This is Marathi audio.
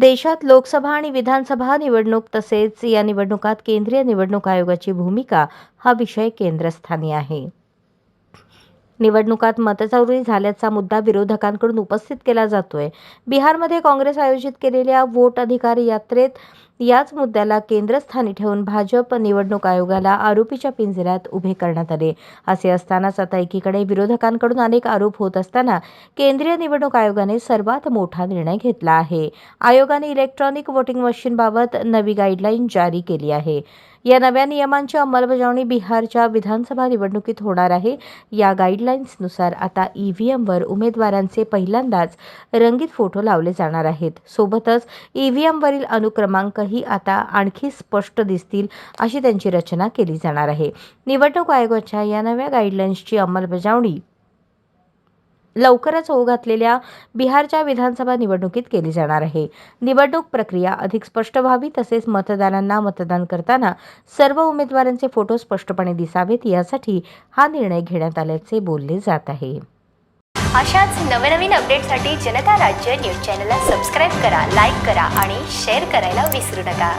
देशात लोकसभा आणि विधानसभा निवडणूक तसेच या निवडणुकात केंद्रीय निवडणूक आयोगाची भूमिका हा विषय केंद्रस्थानी आहे. निवडणुकात मतचौरी झाल्याचा मुद्दा विरोधकांकडून उपस्थित केला जातोय. बिहारमध्ये काँग्रेस आयोजित केलेल्या वोट अधिकार यात्रेत याच मुद्द्याला केंद्रस्थानी ठेवून भाजप निवडणूक आयोगाला आरोपीच्या पिंजऱ्यात उभे करण्यात आले. असे असतानाच आता एकीकडे विरोधकांकडून अनेक आरोप होत असताना केंद्रीय निवडणूक आयोगाने सर्वात मोठा निर्णय घेतला आहे. आयोगाने इलेक्ट्रॉनिक व्होटिंग मशीनबाबत नवी गाईडलाईन जारी केली आहे. या नव्या नियमांची अंमलबजावणी बिहारच्या विधानसभा निवडणुकीत होणार आहे. या गाईडलाईन्सनुसार आता ई व्ही एमवर उमेदवारांचे पहिल्यांदाच रंगीत फोटो लावले जाणार आहेत. सोबतच ई व्ही एमवरील अनुक्रमांकही आता आणखी स्पष्ट दिसतील अशी त्यांची रचना केली जाणार आहे. निवडणूक आयोगाच्या या नव्या गाईडलाईन्सची अंमलबजावणी लवकरच होऊ घातलेल्या बिहारच्या विधानसभा निवडणुकीत केली जाणार आहे. निवडणूक प्रक्रिया अधिक स्पष्ट व्हावी तसेच मतदारांना मतदान करताना सर्व उमेदवारांचे फोटो स्पष्टपणे दिसावेत यासाठी हा निर्णय घेण्यात आल्याचे बोलले जात आहे. अशाच नवनवीन अपडेटसाठी जनता राज्य न्यूज चॅनलला सबस्क्राईब करा लाईक करा आणि शेअर करायला विसरू नका.